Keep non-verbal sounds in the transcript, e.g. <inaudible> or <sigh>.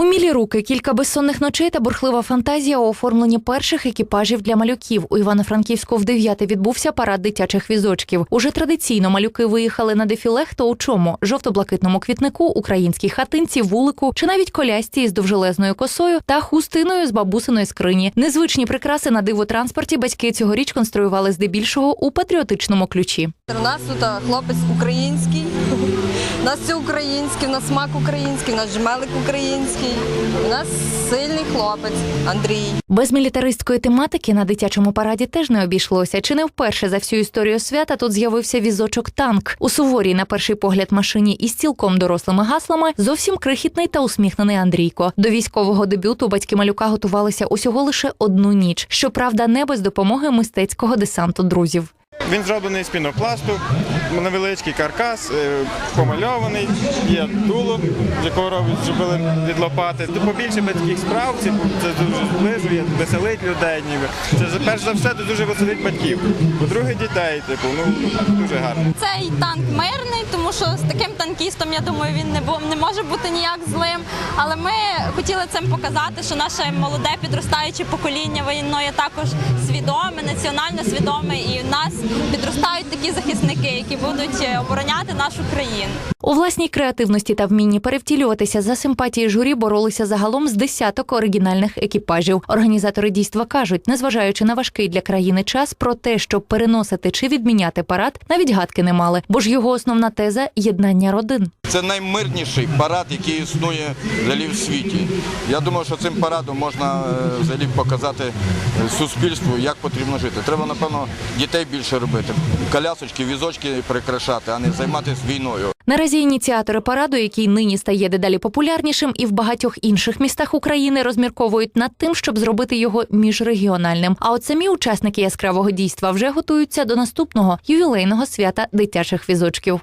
Умілі руки, кілька безсонних ночей та бурхлива фантазія у оформленні перших екіпажів для малюків. У Івано-Франківську в дев'яте відбувся парад дитячих візочків. Уже традиційно малюки виїхали на дефіле хто у чому: жовто-блакитному квітнику, українській хатинці, вулику чи навіть колясці із довжелезною косою та хустиною з бабусиної скрині. Незвичні прикраси на дивотранспорті батьки цьогоріч конструювали здебільшого у патріотичному ключі. У нас тут хлопець український, <laughs> у нас все українське, у нас смак український, у нас жмелик український, у нас сильний хлопець Андрій. Без мілітаристської тематики на дитячому параді теж не обійшлося. Чи не вперше за всю історію свята тут з'явився візочок танк у суворій, на перший погляд, машині із цілком дорослими гаслами. Зовсім крихітний та усміхнений Андрійко. До військового дебюту батьки малюка готувалися усього лише одну ніч. Щоправда, не без допомоги мистецького десанту друзів. Він зроблений з пінопласту, невеличкий каркас, е, помальований, є дуло, з якого робить, зробили від лопати. Побільше батьків справ, це, це дуже зближує, веселить людей ніби. Це перш за все дуже веселить батьків. По-друге, дітей, типу, ну дуже гарно. Цей танк мирний, тому що з таким танкістом, я думаю, він не бу- не може бути ніяк злим. Але ми хотіли цим показати, що наше молоде підростаюче покоління воєнної також свідоме, національно свідоме, і в нас with підростають такі захисники, які будуть е, обороняти нашу країну. У власній креативності та вмінні перевтілюватися за симпатії журі боролися загалом з десяток оригінальних екіпажів. Організатори дійства кажуть, незважаючи на важкий для країни час, про те, щоб переносити чи відміняти парад, навіть гадки не мали, бо ж його основна теза єднання родин. Це наймирніший парад, який існує взагалі в світі. Я думаю, що цим парадом можна е, взагалі показати е, суспільству, як потрібно жити. Треба, напевно, дітей більше робити, колясочки, візочки прикрашати, а не займатися війною. Наразі ініціатори параду, який нині стає дедалі популярнішим, і в багатьох інших містах України розмірковують над тим, щоб зробити його міжрегіональним. А от самі учасники яскравого дійства вже готуються до наступного ювілейного свята дитячих візочків.